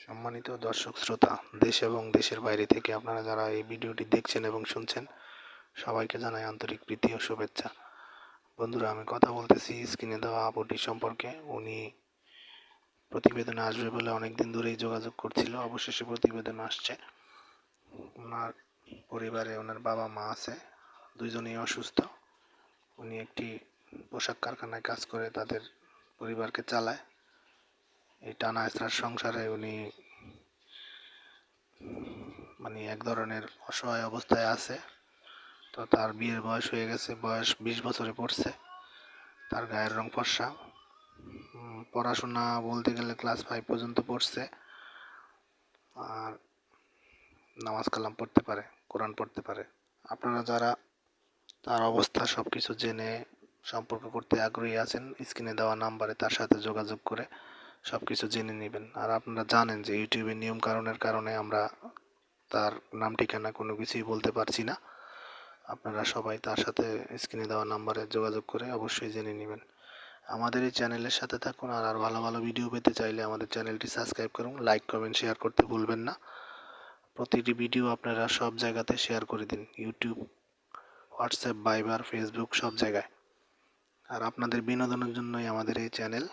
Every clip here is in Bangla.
সম্মানিত দর্শক শ্রোতা, দেশ এবং দেশের বাইরে থেকে আপনারা যারা এই ভিডিওটি দেখছেন এবং শুনছেন, সবাইকে জানাই আন্তরিক প্রীতি ও শুভেচ্ছা। বন্ধুরা, আমি কথা বলতেছি স্ক্রিনে দেওয়া আপুটি সম্পর্কে। উনি প্রতিবেদনে আসবে বলে অনেক দিন ধরেই যোগাযোগ করছিল, অবশেষে প্রতিবেদন আসছে। ওনার পরিবারে ওনার বাবা মা আছে, দুইজনেই অসুস্থ। উনি একটি পোশাক কারখানায় কাজ করে, তাদের পরিবারকে চালায়। এই টানা হেঁচড়ার সংসারে উনি মানে এক ধরনের অসহায় অবস্থায় আছে। তো তার বিয়ের বয়স হয়ে গেছে, বয়স বিশ বছরে পড়ছে। তার গায়ের রং ফর্সা। পড়াশোনা বলতে গেলে ক্লাস ফাইভ পর্যন্ত পড়ছে। আর নামাজ কালাম পড়তে পারে, কোরআন পড়তে পারে। আপনারা যারা তার অবস্থা সব কিছু জেনে সম্পর্ক করতে আগ্রহী আছেন, স্ক্রিনে দেওয়া নাম্বারে তার সাথে যোগাযোগ করে সব কিছু জেনে নেবেন। আর আপনারা জানেন যে ইউটিউবের নিয়ম কারণের কারণে আমরা তার নাম, ঠিকানা কোনো কিছুই বলতে পারছি না। আপনারা সবাই তার সাথে স্ক্রিনে দেওয়া নাম্বারে যোগাযোগ করে অবশ্যই জেনে নেবেন। আমাদের এই চ্যানেলের সাথে থাকুন আর আর ভালো ভালো ভিডিও পেতে চাইলে আমাদের চ্যানেলটি সাবস্ক্রাইব করুন, লাইক, কমেন্ট, শেয়ার করতে ভুলবেন না। প্রতিটি ভিডিও আপনারা সব জায়গাতে শেয়ার করে দিন, ইউটিউব, হোয়াটসঅ্যাপ বাইবার ফেসবুক সব জায়গায়। আর আপনাদের বিনোদনের জন্যই আমাদের এই চ্যানেল।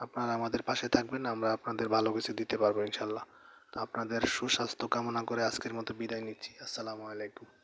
আপনারা আমাদের পাশে থাকবেন, আমরা আপনাদের ভালো কিছু দিতে পারব ইনশাল্লাহ। তো আপনাদের সুস্বাস্থ্য কামনা করে আজকের মতো বিদায় নিচ্ছি। আসসালামু আলাইকুম।